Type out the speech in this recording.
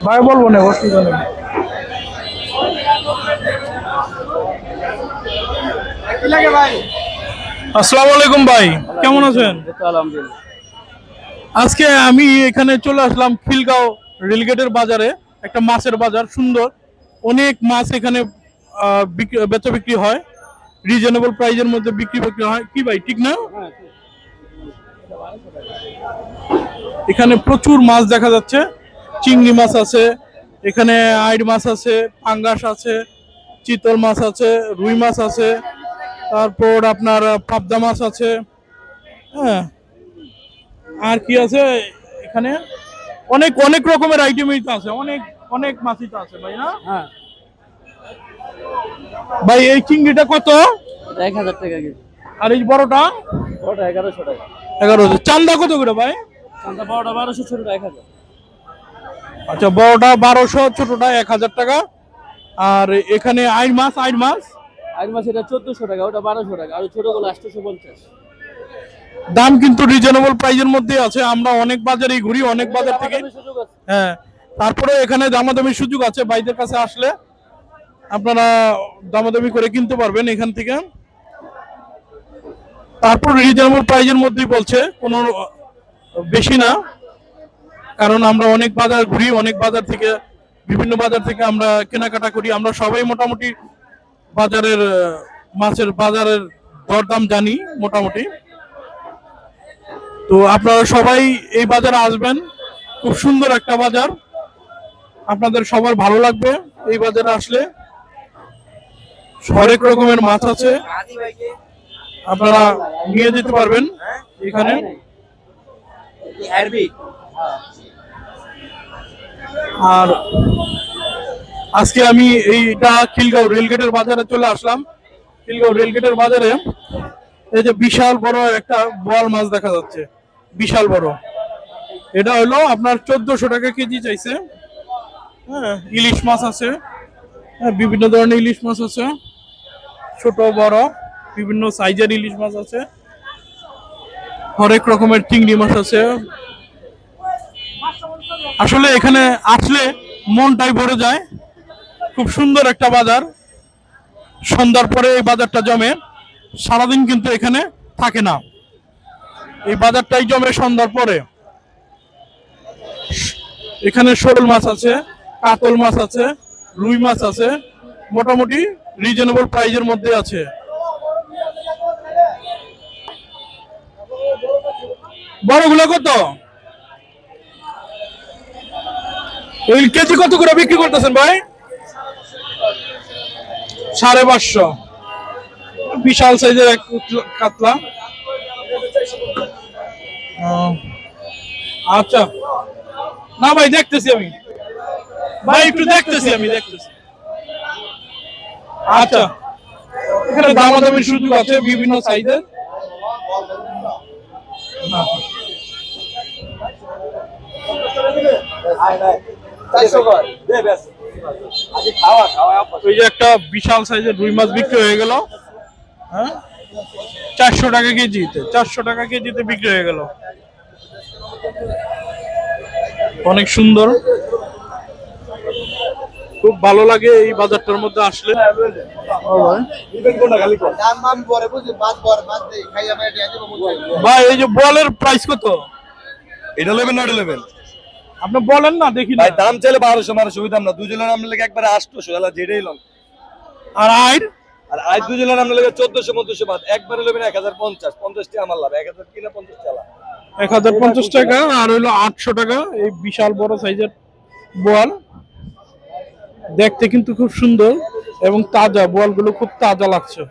ভাই বলব না অসুবিধা নেই একটা মাছের বাজার, সুন্দর। অনেক মাছ এখানে বেচা বিক্রি হয়। রিজনেবল প্রাইজের মধ্যে বিক্রি বিক্রি হয়। কি ভাই, ঠিক না? এখানে প্রচুর মাছ দেখা যাচ্ছে। চিংড়ি মাছ আছে এখানে আইড মাছ আছে পাঙ্গাস আছে চিতল মাছ আছে রুই মাছ আছে তারপর আপনার পাবদা মাছ আছে হ্যাঁ। আর কি আছে এখানে? অনেক অনেক রকমের আইটেমই তো আছে অনেক অনেক মাছই তো আছে ভাই না? হ্যাঁ। ভাই এই চিংড়িটা কত? এক হাজার টাকা কেজি। আর এই বড়টা? বড়টা এগারোশো টাকা। এগারো চান্দা কত করে ভাই? চান্দা বড়টা বারোশো ছোটটা এক হাজার। আচ্ছা বড়টা বারোশো ছোটটা এক হাজার টাকা। আর এখানে আইর মাছ আইর মাছ আট মাস এটা চোদ্দশো টাকা ওটা বারোশো টাকা আর ছোটগুলো আটশোশো পঞ্চাশ। দাম কিন্তু রিজনেবল প্রাইজের মধ্যে আছে। আমরা অনেক বাজারেই ঘুরি অনেক বাজার থেকে। হ্যাঁ তারপরে এখানে দামাদামির সুযোগ আছে। ভাইদের কাছে আসলে আপনারা দামাদামি করে কিনতে পারবেন এখান থেকে। তারপর রিজনেবল প্রাইজের মধ্যেই বলছে কোনো বেশি না। কারণ আমরা অনেক বাজার ঘুরি, অনেক বাজার থেকে, বিভিন্ন বাজার থেকে আমরা কেনাকাটা করি। আমরা সবাই মোটামুটি বাজারের মাছের বাজারের দরদাম জানি মোটামুটি। তো আপনারা সবাই এই বাজারে আসবেন। খুব সুন্দর একটা বাজার। আপনাদের সবার ভালো লাগবে এই বাজারে আসলে। হরেক রকমের মাছ আছে। আপনারা নিয়ে যেতে পারবেন এখানে। আর আজকে আমি এইটা খিলগাঁও রেলগেটের বাজারে চলে আসলাম। খিলগাঁও রেলগেটের বাজারে এই যে বিশাল বড় একটা বোয়াল মাছ দেখা যাচ্ছে। বিশাল বড়। এটা হলো আপনার চোদ্দশো টাকা কেজি চাইছে। হ্যাঁ ইলিশ মাছ আছে। হ্যাঁ বিভিন্ন ধরনের ইলিশ মাছ আছে। ছোট, বড়, বিভিন্ন সাইজের ইলিশ মাছ আছে। হরেক রকমের চিংড়ি মাছ আছে। আসলে এখানে আসলে মনটাই ভরে যায়। খুব সুন্দর একটা বাজার। সন্ধ্যার পরে এই বাজারটা জমে। সারাদিন কিন্তু এখানে থাকে না। এই বাজারটাই জমে সন্ধ্যার পরে। এখানে শোল মাছ আছে, কাতল মাছ আছে, রুই মাছ আছে। মোটামুটি রিজনেবল প্রাইজের মধ্যে আছে। বড়গুলো কত? ওই কেজি কত করে বিক্রি করতেছেন ভাই? সাড়ে পাঁচশো। বিশাল সাইজের এক কুতলা- আচ্ছা। না ভাই, দেখতেছি আমি। ভাই, একটু দেখতেছি আমি, দেখতেছি। আচ্ছা। এখানে দামাদামির সুযোগ আছে বিভিন্ন সাইজের। ওই যে একটা বিশাল সাইজের রুই মাছ বিক্রি হয়ে গেল। হ্যাঁ? চারশো টাকা কেজিতে চারশো টাকা কেজিতে বিক্রি হয়ে গেল। অনেক সুন্দর। খুব ভালো লাগে এই বাজারটার মধ্যে আসলে। ও ভাই। দাম দাম পরে বুঝলি? বাদ পর বাদ দেই খাই আমি এটা দিব ভাই এই যে বলের প্রাইস কত? এটা নেবেন না এটা নেবেন আপনি বলেন না দেখি ভাই দাম চাইলে বারোশো বারোশো দাম না। দুজনের নাম লেগে একবারে আটশোশো এলা যেটাই লন। আর আইর আর আজ দুজনের নাম লেগে চোদ্দশো মধ্যশো বাদ। একবারে নেবেন এক হাজার পঞ্চাশ। পঞ্চাশটি আমার লাভ এক হাজার কিনা পঞ্চাশ চালা। এক হাজার পঞ্চাশ টাকা আর হইল আটশো টাকা এই বিশাল বড় সাইজের বোয়াল। দেখতে কিন্তু খুব সুন্দর এবং তাজা বোয়ালগুলো খুব তাজা লাগছে।